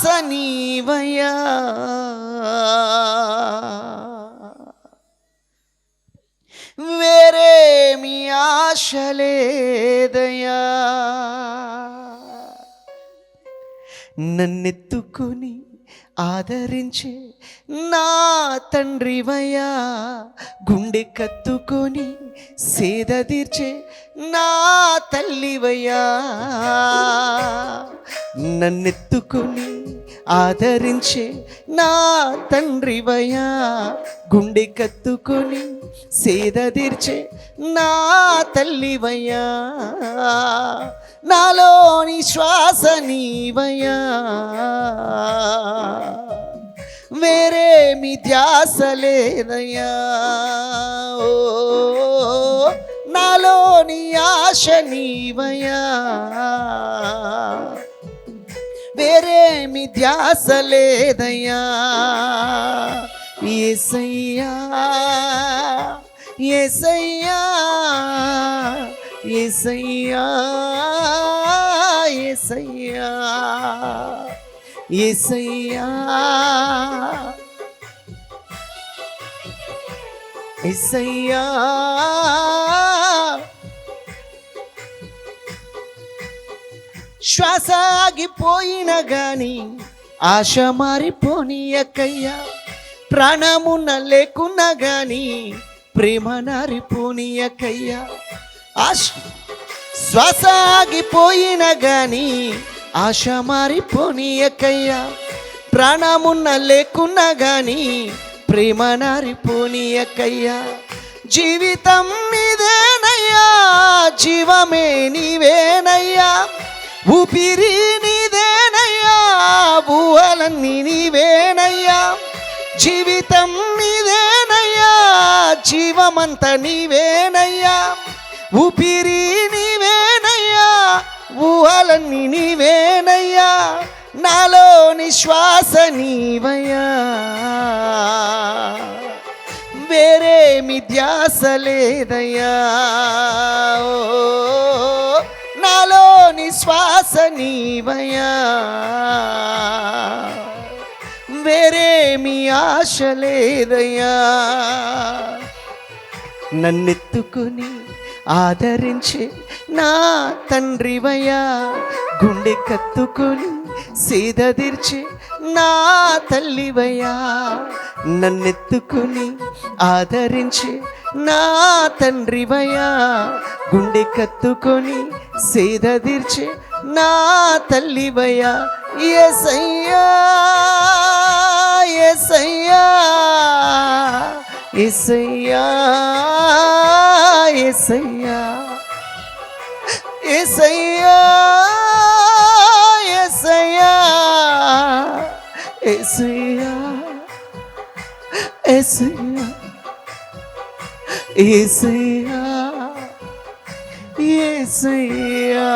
శ్వాస వేరే వేరేమి ఆశ లేదయా నన్నెత్తుకొని ఆదరించే నా తండ్రివయ్యా. గుండె కత్తుకొని సేద తీర్చే నా తల్లివయ్యా నన్నెత్తుకుని ఆదరించే నా తండ్రివయ్యా గుండె కత్తుకొని సేద తీర్చే నా తల్లివయ్యా నాలోని శ్వాస నీవయ్యా వేరేమి ధ్యాస లేదయ్యా. ఓ, నాలోని ఆశ నీవయా? వేరేమి ధ్యాస లేదయ్యా? ఏసయ్యా ఏసయ్యా ఏసయ్యా ఏసయ్యా ఏసయ్యా. ఏసయ్యా. శ్వాస ఆగిపోయిన గాని ఆశ మారిపోనీయకయ్యా ప్రాణమున్న లేకున్నా గాని ప్రేమ నారిపోనీయకయ్యా ఆశ శ్వాస ఆగిపోయిన గాని ఆశ మారిపోనీయకయ్యా ప్రాణమున్న లేకున్నా గాని ప్రేమ నారిపోనీయకయ్యా జీవితం నీదేనయ్యా జీవమే నీవేనయ్యా. ఊపిరి నీదేనయ్యా ఊహలన్నీ నీవేనయ్యా జీవితం నీదేనయ్యా జీవమంత నీవేనయ్యా ఊపిరి నీవేనయ్యా ఊహలన్నీ నీవేనయ్యా నాలో నిశ్వాస నీవయ్యా. వేరేమి ధ్యాస లేదయ్యా. ఓ, శ్వాస నీవయ్యా. వేరేమి ఆశ లేదయ్యా. నన్నెత్తుకొని ఆదరించే నా తండ్రివయ్యా. గుండె కత్తుకొని సీదదిర్చే నా తల్లివయ్యా. నన్నెత్తుకుని ఆదరించే నా తండ్రివయ్యా గుండె కత్తుకొని సేదదీర్చే నా తల్లివయ్యా ఎసయ్యా ఎసయ్యా ఎసయ్యా ఎసయ్యా ఎసయ్యా ఎసయ్యా ఎసయ్యా ఎసయ్యా ఏసయ్యా ఏసయ్యా.